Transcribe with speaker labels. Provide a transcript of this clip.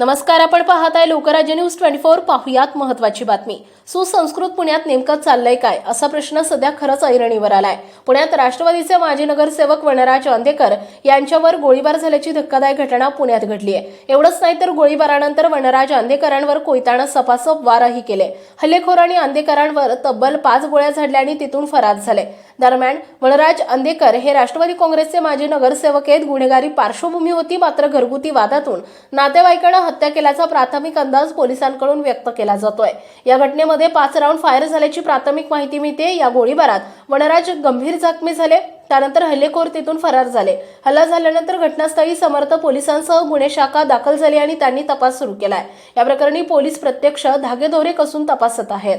Speaker 1: नमस्कार आपण पाहत आहे लोकराज्य न्यूज ट्वेंटी फोर. पाहुयात महत्वाची बातमी. सुसंस्कृत पुण्यात नेमकं चाललंय काय? असा प्रश्न सध्या खरंच ऐरणीवर आलाय. पुण्यात राष्ट्रवादीचे माजी नगरसेवक वनराज अंधेकर यांच्यावर गोळीबार झाल्याची धक्कादायक घटना पुण्यात घडली आहे एवढंच नाही तर गोळीबारानंतर वनराज अंधेकरांवर कोयतानं सपासप वारही केले. हल्लेखोरांनी अंधेकरांवर तब्बल पाच गोळ्या झाडल्या आणि तिथून फरार झाले. दरम्यान वनराज अंधेकर हे राष्ट्रवादी काँग्रेसचे माजी नगरसेवक आहेत. गुन्हेगारी पार्श्वभूमी होती मात्र घरगुती वादातून नातेवाईकांना हत्या केल्याचा प्राथमिक अंदाज पोलिसांकडून व्यक्त केला जातोय. या घटनेमध्ये पाच राऊंड फायर झाल्याची प्राथमिक माहिती मिळते. या गोळीबारात वनराज गंभीर जखमी झाले. त्यानंतर हल्लेखोर तिथून फरार झाले. हल्ला झाल्यानंतर घटनास्थळी समर्थ पोलिसांसह गुन्हे शाखा दाखल झाली आणि त्यांनी तपास सुरू केलाय. या प्रकरणी पोलीस प्रत्यक्ष धागेदोरे कसून तपासत आहेत.